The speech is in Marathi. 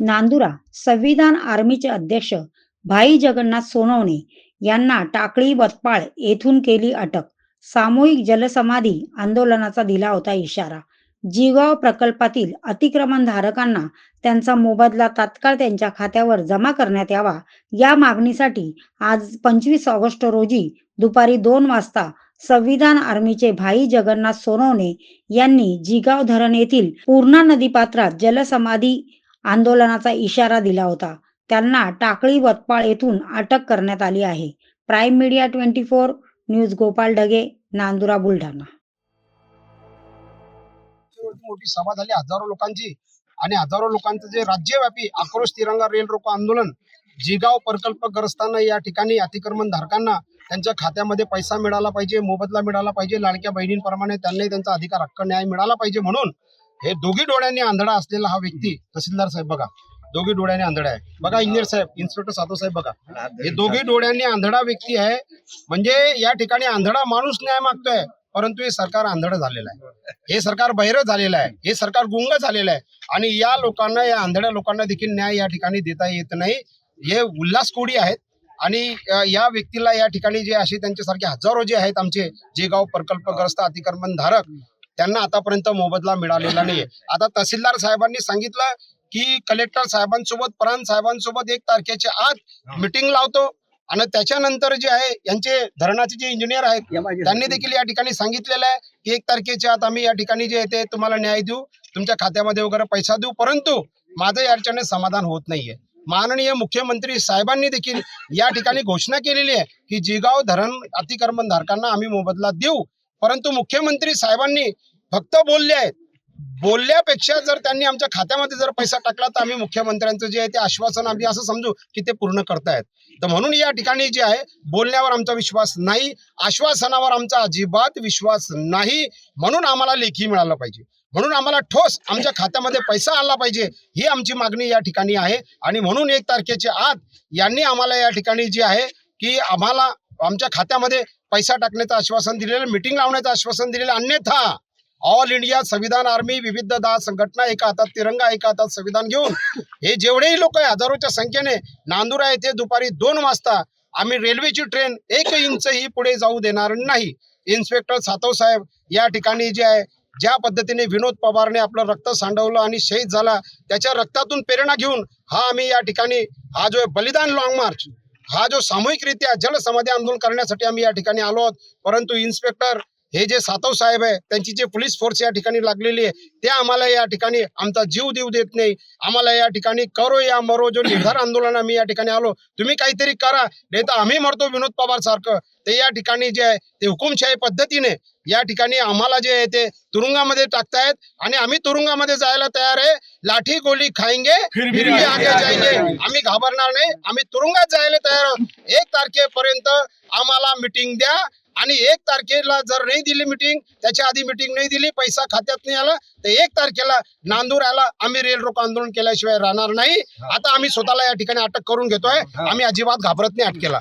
नांदुरा संविधान आर्मीचे अध्यक्ष भाई जगन्नाथ सोनवणे यांना टाकळी वतपाळ येथून केली अटक. सामूहिक जलसमाधी आंदोलनाचा दिला होता इशारा. जिगाव प्रकल्पातील अतिक्रमणधारकांना त्यांचा मोबदला तात्काळ त्यांच्या खात्यावर जमा करण्यात यावा या मागणीसाठी आज पंचवीस ऑगस्ट रोजी दुपारी दोन वाजता संविधान आर्मीचे भाई जगन्नाथ सोनवणे यांनी जिगाव धरण येथील पूर्णा नदी पात्रात जलसमाधी आंदोलनाचा इशारा दिला होता. त्यांना टाकळी वतपाळ येथून अटक करण्यात आली आहे. Prime media twenty four news Gopal Dhage Nandura Buldhana. मोठी सभा झाली हजारो लोकांची आणि हजारो लोकांचं जे राज्यव्यापी आक्रोश तिरंगा रेल रोको आंदोलन जिगाव प्रकल्पग्रस्तांना या ठिकाणी अतिक्रमण धारकांना त्यांच्या खात्यामध्ये पैसा मिळाला पाहिजे मोबदला मिळाला पाहिजे लाडक्या बहिणींप्रमाणे त्यांनाही त्यांचा अधिकार हक्क न्याय मिळाला पाहिजे म्हणून हे दोघी डोळ्यांनी आंधळा असलेला हा व्यक्ती तहसीलदार साहेब बघा. दोघी डोळ्यांनी आंधळा आहे. बघा इंजिनियर साहेब इन्स्पेक्टर साधू साहेब बघा. हे दोघी डोळ्यांनी आंधळा व्यक्ती आहे. म्हणजे या ठिकाणी आंधळा माणूस न्याय मागतोय परंतु हे सरकार आंधळ झालेलं आहे. हे सरकार बहिर झालेलं आहे. हे सरकार गुंग झालेलं आहे. आणि या लोकांना या आंधळ्या लोकांना देखील न्याय या ठिकाणी देता येत नाही. हे उल्हास कोडी आहेत. आणि या व्यक्तीला या ठिकाणी जे असे त्यांच्यासारखे हजारो जे आहेत आमचे जे गाव प्रकल्पग्रस्त अतिक्रमण धारक त्यांना आतापर्यंत मोबदला मिळालेला नाही आता तहसीलदार साहेबांनी सांगितलं की कलेक्टर साहेबांसोबत प्रांत साहेबांसोबत एक तारखेच्या आत मिटिंग लावतो. आणि त्याच्यानंतर जे आहे यांचे धरणाचे जे इंजिनियर आहेत त्यांनी देखील या ठिकाणी सांगितलेलं आहे की एक तारखेच्या आत आम्ही या ठिकाणी जे आहे ते तुम्हाला न्याय देऊ तुमच्या खात्यामध्ये वगैरे पैसा देऊ परंतु माझं याच्याने समाधान होत नाहीये. माननीय मुख्यमंत्री साहेबांनी देखील या ठिकाणी घोषणा केलेली आहे की जिगाव धरण अतिक्रमण धारकांना आम्ही मोबदला देऊ. परंतु मुख्यमंत्री साहेबांनी फक्त बोलले आहेत. बोलल्यापेक्षा जर त्यांनी आमच्या खात्यामध्ये जर पैसा टाकला तर आम्ही मुख्यमंत्र्यांचं जे आहे ते आश्वासन आम्ही असं समजू की ते पूर्ण करतायत. तर म्हणून या ठिकाणी जे आहे बोलण्यावर आमचा विश्वास नाही आश्वासनावर आमचा अजिबात विश्वास नाही म्हणून आम्हाला लेखी मिळालं पाहिजे. म्हणून आम्हाला ठोस आमच्या खात्यामध्ये पैसा आला पाहिजे ही आमची मागणी या ठिकाणी आहे. आणि म्हणून एक तारखेच्या आत यांनी आम्हाला या ठिकाणी जे आहे की आम्हाला आमच्या खात्यामध्ये पैसा टाकण्याचं आश्वासन दिलेलं मिटिंग लावण्याचं आश्वासन दिलेलं अन्यथा ऑल इंडिया संविधान आर्मी विविध दहा संघटना एका हातात तिरंगा एका हातात संविधान घेऊन. हे जेवढेही लोक आहे हजारोच्या संख्येने नांदुरा येथे दुपारी दोन वाजता आम्ही रेल्वेची ट्रेन एक इंचही पुढे जाऊ देणार नाही. इन्स्पेक्टर सातव साहेब या ठिकाणी जे आहे ज्या पद्धतीने विनोद पवारने आपलं रक्त सांडवलं आणि शहीद झाला त्याच्या रक्तातून प्रेरणा घेऊन हा आम्ही या ठिकाणी हा जो आहे बलिदान लॉंग मार्च हा जो सामूहिकरित्या जलसमाधी आंदोलन करण्यासाठी आम्ही या ठिकाणी आलो आहोत. परंतु इन्स्पेक्टर हे जे सातव साहेब आहे त्यांची जे पोलीस फोर्स या ठिकाणी लागलेली आहे ते आम्हाला या ठिकाणी आमचा जीव देऊ देत नाही. आम्हाला या ठिकाणी करो या मरो जो निर्धार आंदोलन आम्ही या ठिकाणी आलो तुम्ही काहीतरी करा नाही तर आम्ही मरतो विनोद पवार सारखं. ते या ठिकाणी जे आहे ते हुकुमशाही पद्धतीने या ठिकाणी आम्हाला जे आहे ते तुरुंगामध्ये टाकतायत आणि आम्ही तुरुंगामध्ये जायला तयार आहे. लाठी गोली खाएंगे फिर भी आगे जाएंगे आम्ही घाबरणार नाही. आम्ही तुरुंगात जायला तयार आहोत. एक तारखेपर्यंत आम्हाला मिटिंग द्या. आणि एक तारखेला जर नाही दिली मिटिंग त्याच्या आधी मिटिंग नाही दिली पैसा खात्यात नाही आला तर एक तारखेला नांदूर आला. आम्ही रेल रोको आंदोलन केल्याशिवाय राहणार नाही. आता आम्ही स्वतःला या ठिकाणी अटक करून घेतोय. आम्ही अजिबात घाबरत नाही अटकेला.